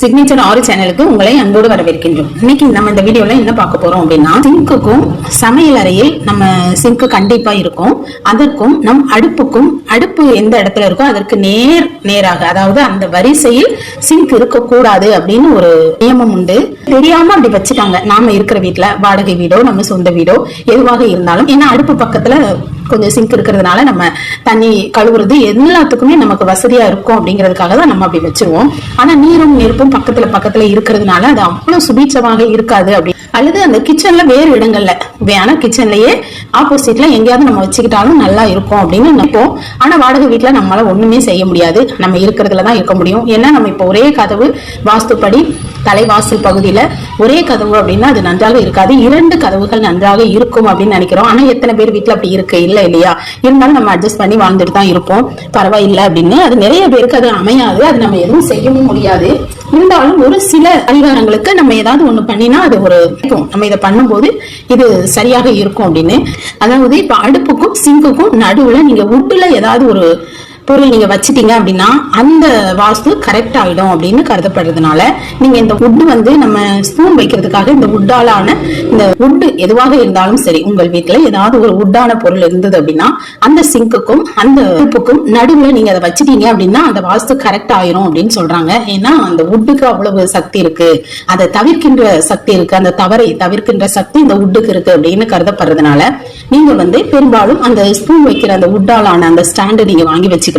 Signature ஆறு சேனலுக்கு உங்களை அன்போடு வரவேற்கின்றோம். இன்னைக்கு நம்ம இந்த வீடியோல என்ன பார்க்க போறோம் அப்படின்னா சிங்க்குக்கும் சமையல் அறையில் நம்ம சிங்க்கு கண்டிப்பா இருக்கும். அதற்கும் நம் அடுப்புக்கும் அடுப்பு எந்த இடத்துல இருக்கோ அதற்கு நேர் நேராக அதாவது அந்த வரிசையில் சிங்க் இருக்கக்கூடாது அப்படின்னு ஒரு நியமம் உண்டு. தெரியாம அப்படி வச்சுட்டாங்க. நாம இருக்கிற வீட்டுல வாடகை வீடோ நம்ம சொந்த வீடோ எதுவாக இருந்தாலும் ஏன்னா அடுப்பு பக்கத்துல கொஞ்சம் சிங்க் இருக்கிறதுனால நம்ம தண்ணி கழுவுறது எல்லாத்துக்குமே நமக்கு வசதியா இருக்கும் அப்படிங்கிறதுக்காக தான் நம்ம அப்படி வச்சிருவோம். ஆனா நீரும் நெருப்பும் பக்கத்துல பக்கத்துல இருக்கிறதுனால அது அவ்வளவு சுபீட்சமாக இருக்காது அப்படி. அல்லது அந்த கிச்சன்ல வேறு இடங்கள்ல வேணா கிச்சன்லயே ஆப்போசிட்ல எங்கேயாவது நம்ம வச்சுக்கிட்டாலும் நல்லா இருக்கும் அப்படின்னு நினைப்போம். ஆனா வாடகை வீட்டுல நம்மளால ஒண்ணுமே செய்ய முடியாது. நம்ம இருக்கிறதுல தான் இருக்க முடியும். ஏன்னா நம்ம இப்போ ஒரே கதவு வாஸ்துப்படி தலைவாசல் பகுதியில ஒரே கதவு அப்படின்னா அது நன்றாக இருக்காது. இரண்டு கதவுகள் நன்றாக இருக்கும் அப்படின்னு நினைக்கிறோம். ஆனா எத்தனை பேர் வீட்டுல அப்படி இருக்கு? இல்ல இல்லையா? இருந்தாலும் நம்ம அட்ஜஸ்ட் பண்ணி வாழ்ந்துட்டு தான் இருப்போம். பரவாயில்லை அப்படின்னு. அது நிறைய பேருக்கு அது அமையாது. அது நம்ம எதுவும் செய்யவும் முடியாது. இருந்தாலும் ஒரு சில அதிகாரங்களுக்கு நம்ம ஏதாவது ஒண்ணு பண்ணினா அது ஒரு நம்ம இதை பண்ணும்போது இது சரியாக இருக்கும் அப்படின்னு. அதாவது இப்ப அடுப்புக்கும் சிங்குக்கும் நடுவுல நீங்க உட்டுல ஏதாவது ஒரு பொருள் நீங்க வச்சிட்டீங்க அப்படின்னா அந்த வாஸ்து கரெக்ட் ஆயிடும் அப்படின்னு கருதப்படுறதுனால நீங்க இந்த உட்டு வந்து நம்ம ஸ்பூன் வைக்கிறதுக்காக இந்த உட்டாலான இந்த உட் எதுவாக இருந்தாலும் சரி உங்கள் வீட்டுல ஏதாவது ஒரு உட்டான பொருள் இருந்தது அப்படின்னா அந்த சிங்க்குக்கும் அந்த உப்புக்கும் நடுவுல நீங்க அதை வச்சிட்டீங்க அப்படின்னா அந்த வாஸ்து கரெக்ட் ஆயிரும் அப்படின்னு சொல்றாங்க. ஏன்னா அந்த உட்டுக்கு அவ்வளவு சக்தி இருக்கு. அதை தவிர்க்கின்ற சக்தி இருக்கு. அந்த தவறை தவிர்க்கின்ற சக்தி இந்த உட்டுக்கு இருக்கு அப்படின்னு கருதப்படுறதுனால நீங்க வந்து பெரும்பாலும் அந்த ஸ்பூன் வைக்கிற அந்த உட்டாலான அந்த ஸ்டாண்டு நீங்க வாங்கி வச்சுக்கலாம்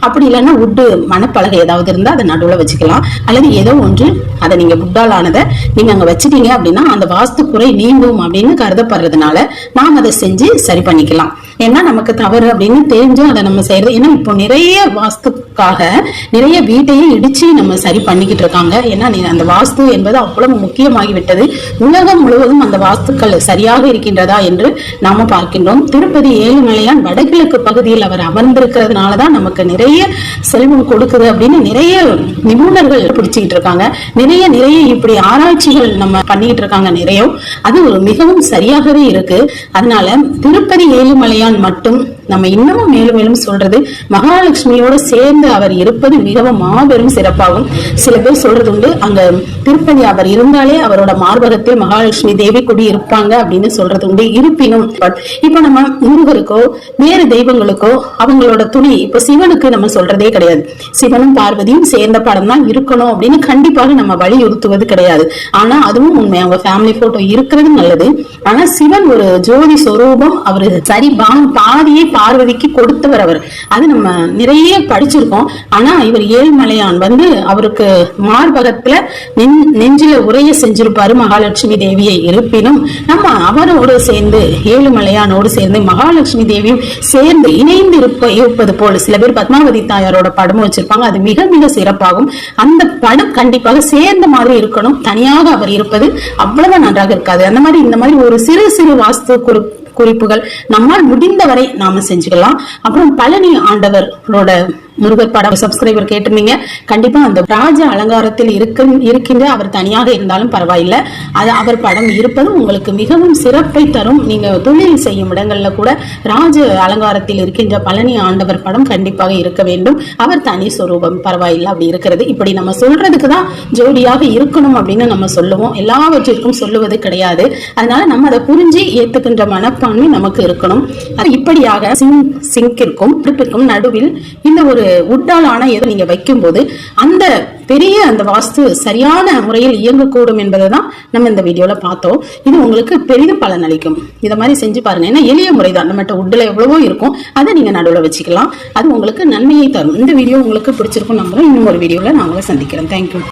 அப்படி இல்லைன்னா உட்டு மணப்பலகை ஏதாவது இருந்தா அதை நடுவுல வச்சுக்கலாம். அல்லது ஏதோ ஒன்று அதை நீங்க உட்டால் ஆனதை நீங்க அங்க வச்சிட்டீங்க அப்படின்னா அந்த வாஸ்து குறை நீங்கும் அப்படின்னு கருதப்படுறதுனால நாம் அதை செஞ்சு சரி பண்ணிக்கலாம். ஏன்னா நமக்கு தவறு அப்படின்னு தெரிஞ்சும் அதை நம்ம செய்யறது. ஏன்னா இப்போ நிறைய வாஸ்துக்காக நிறைய வீட்டையே இடிச்சு நம்ம சரி பண்ணிக்கிட்டு இருக்காங்க. ஏன்னா அந்த வாஸ்து என்பது அவ்வளவு முக்கியமாகி விட்டது உலகம் முழுவதும் அந்த வாஸ்துக்கள் சரியாக இருக்கின்றதா என்று நாம பார்க்கின்றோம். திருப்பதி ஏழுமலையான் வடகிழக்கு பகுதியில் அவர் அமர்ந்திருக்கிறதுனால தான் நமக்கு நிறைய செல்வம் கொடுக்குது அப்படின்னு நிறைய நிபுணர்கள் பிடிச்சிக்கிட்டு இருக்காங்க. நிறைய நிறைய இப்படி ஆராய்ச்சிகள் நம்ம பண்ணிக்கிட்டு இருக்காங்க நிறைய. அது ஒரு மிகவும் சரியாகவே இருக்கு. அதனால திருப்பதி ஏழுமலையான் மட்டும் நம்ம இன்னமும் மேலும் மேலும் சொல்றது மகாலட்சுமியோட சேர்ந்து அவர் இருப்பது மிகவும் மாபெரும் சிறப்பாகும். சில பேர் சொல்றது உண்டு அங்க திருப்பதி அவர் இருந்தாலே அவரோட மார்பகத்தில் மகாலட்சுமி தேவி குடி இருப்பாங்க அப்படின்னு சொல்றது உண்டு. இருப்பினும் இப்ப நம்ம முருகருக்கோ வேறு தெய்வங்களுக்கோ அவங்களோட துணி இப்ப சிவனுக்கு நம்ம சொல்றதே கிடையாது. சிவனும் பார்வதியும் சேர்ந்த படம் தான் இருக்கணும் அப்படின்னு கண்டிப்பாக நம்ம வலியுறுத்துவது கிடையாது. ஆனா அதுவும் உண்மை. அவங்க ஃபேமிலி போட்டோ இருக்கிறது நல்லது. ஆனா சிவன் ஒரு ஜோதி சொரூபம். அவரு சரி பாதியே பார்வதிக்கு கொடுத்தவர் அவர். அது நம்ம நிறைய படிச்சிருக்கோம். ஆனா இவர் ஏழ்மலையான் வந்து அவருக்கு மார்பகத்துல நெஞ்- நெஞ்சில உரைய செஞ்சிருப்பாரு மகாலட்சுமி தேவியை. இருப்பினும் நம்ம அவரோடு சேர்ந்து ஏழுமலையானோடு சேர்ந்து மகாலட்சுமி தேவியும் சேர்ந்து இணைந்து இருப்ப இருப்பது போல சில பேர் பத்மாவதி தாயாரோட படமும் வச்சிருப்பாங்க. அது மிக மிக சிறப்பாகும். அந்த படம் கண்டிப்பாக சேர்ந்த மாதிரி இருக்கணும். தனியாக அவர் இருப்பது அவ்வளவு நன்றாக இருக்காது. அந்த மாதிரி இந்த மாதிரி ஒரு சிறு சிறு வாஸ்து குறி குறிப்புகள் நம்மால் முடிந்தவரை நாம செஞ்சுக்கலாம். அப்புறம் பழனி ஆண்டவரோட முருகர் படம் சப்ஸ்கிரைபர் கேட்டிருந்தீங்க. கண்டிப்பா அந்த ராஜ அலங்காரத்தில் இருக்க இருக்கின்ற அவர் தனியாக இருந்தாலும் பரவாயில்லை. அது அவர் படம் இருப்பது உங்களுக்கு மிகவும் சிறப்பை தரும். நீங்க தொழில் செய்யும் இடங்கள்ல கூட ராஜ அலங்காரத்தில் இருக்கின்ற பழனி ஆண்டவர் படம் கண்டிப்பாக இருக்க வேண்டும். அவர் தனி சுரூபம் பரவாயில்லை அப்படி இருக்கிறது. இப்படி நம்ம சொல்றதுக்கு தான் ஜோடியாக இருக்கணும் அப்படின்னு நம்ம சொல்லுவோம். எல்லாவற்றிற்கும் சொல்லுவது கிடையாது. அதனால நம்ம அதை புரிஞ்சு ஏத்துக்கின்ற மனப்பான்மை நமக்கு இருக்கணும். அது இப்படியாக சிங் சிங்கிற்கும் நடுவில் இந்த ஒரு உட்டாலான எதை நீங்க வைக்கும்போது அந்த பெரிய அந்த வாஸ்து சரியான முறையில் இயங்கக்கூடும் என்பதை தான் நம்ம இந்த வீடியோல பார்த்தோம். இது உங்களுக்கு பெரிதும் பலனளிக்கும். இதை மாதிரி செஞ்சு பாருங்க. ஏன்னா எளிய முறை தான் நம்மகிட்ட உட்டில் எவ்வளவோ இருக்கும். அதை நீங்க நடுவில் வச்சுக்கலாம். அது உங்களுக்கு நன்மையை தரும். இந்த வீடியோ உங்களுக்கு பிடிச்சிருக்கும் நம்புறோம். இன்னும் ஒரு வீடியோவில் நான் உங்களை சந்திக்கிறேன். தேங்க்யூ